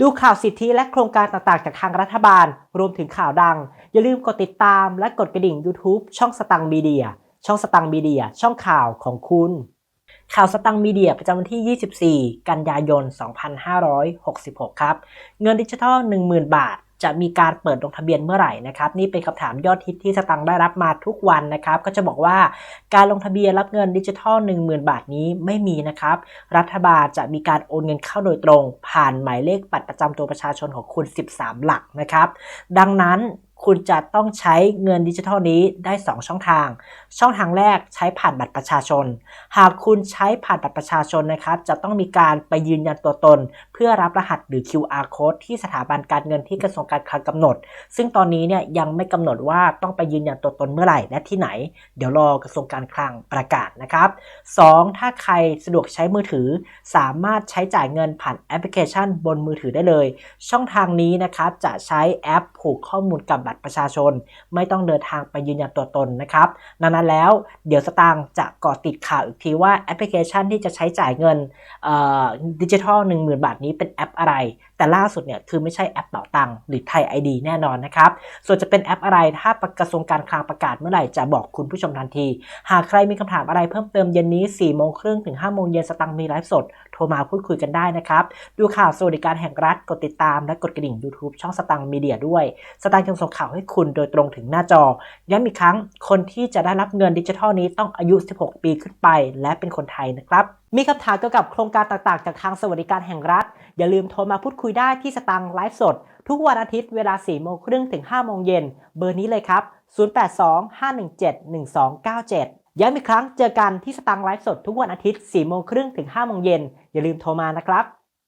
ดูข่าวสิทธิและโครงการต่างๆ จากทางรัฐบาล รวมถึงข่าวดัง อย่าลืมกดติดตามและกดกระดิ่ง YouTube ช่องสตังมีเดีย ช่องสตังมีเดีย ช่องข่าวของคุณ ข่าวสตังมีเดียประจำวันที่ 24 กันยายน 2566 ครับ เงินดิจิทัล 10,000 บาท จะมีการเปิดลงทะเบียนเมื่อไหร่นะครับ นี่เป็นคำถามยอดฮิตที่สตังค์ได้รับมาทุกวันนะครับ ก็จะบอกว่าการลงทะเบียนรับเงินดิจิทัล 10,000 บาทนี้ไม่มีนะครับ รัฐบาลจะมีการโอนเงินเข้าโดยตรง ผ่านหมายเลขบัตรประจำตัวประชาชนของคุณ 13 หลักนะครับ ดังนั้น คุณจะต้องใช้เงินดิจิทัลนี้ได้ 2 ช่องทาง ช่องทางแรกใช้ผ่านบัตรประชาชน หากคุณใช้ผ่านบัตรประชาชนนะครับ จะต้องมีการไปยืนยันตัวตน เพื่อรับรหัสหรือ QR code ที่สถาบันการเงินที่กระทรวงการคลังกำหนด ซึ่งตอนนี้เนี่ยยังไม่กำหนดว่าต้องไปยืนยันตัวตนเมื่อไหร่และที่ไหน เดี๋ยวรอกระทรวงการคลังประกาศนะครับ 2. ถ้าใครสะดวกใช้มือถือ สามารถใช้จ่ายเงินผ่านแอปพลิเคชันบนมือถือได้เลย ช่องทางนี้นะครับจะใช้แอปผูกข้อมูลกับบัตรประชาชน ไม่ต้องเดินทางไปยืนยันตัวตนนะครับดังนั้นแล้วเดี๋ยวสตางค์จะเกาะติดข่าวอีกทีว่าแอปพลิเคชันที่จะใช้จ่ายเงินดิจิทัล 10,000 บาทนี้เป็นแอปอะไร แต่ล่าสุดเนี่ยคือไม่ใช่แอปเป๋าตังหรือไทย ID แน่นอนนะครับ ส่วนจะเป็นแอปอะไรถ้ากระทรวงการคลังประกาศเมื่อไหร่จะบอกคุณผู้ชมทันที หากใครมีคำถามอะไรเพิ่มเติมเย็นนี้4โมงครึ่งถึง5โมงเย็นสตังค์มีไลฟ์สด โทรมาพูดคุยกันได้นะครับ ดูข่าวสวัสดิการแห่งรัฐกดติดตามและกดกระดิ่ง YouTube ช่องสตังค์มีเดียด้วย สตังค์จะส่งข่าวให้คุณโดยตรงถึงหน้าจอ ย้ำอีกครั้ง คนที่จะได้รับเงินดิจิทัลนี้ต้องอายุ 16 ปีขึ้นไป และเป็นคนไทยนะครับ มีคำถามเกี่ยวกับโครงการต่างๆ จากทางสวัสดิการแห่งรัฐ อย่าลืมโทรมาพูดคุยได้ที่สตังค์ไลฟ์สด ทุกวันอาทิตย์เวลา 4 โมงครึ่งถึง 5 โมงเย็น เบอร์นี้เลยครับ 0825171297ย้ำอีกครั้งเจอกันที่สตังค์ไลฟ์สดทุกวันอาทิตย์4โมงครึ่งถึง5โมงเย็นอย่าลืมโทรมานะครับ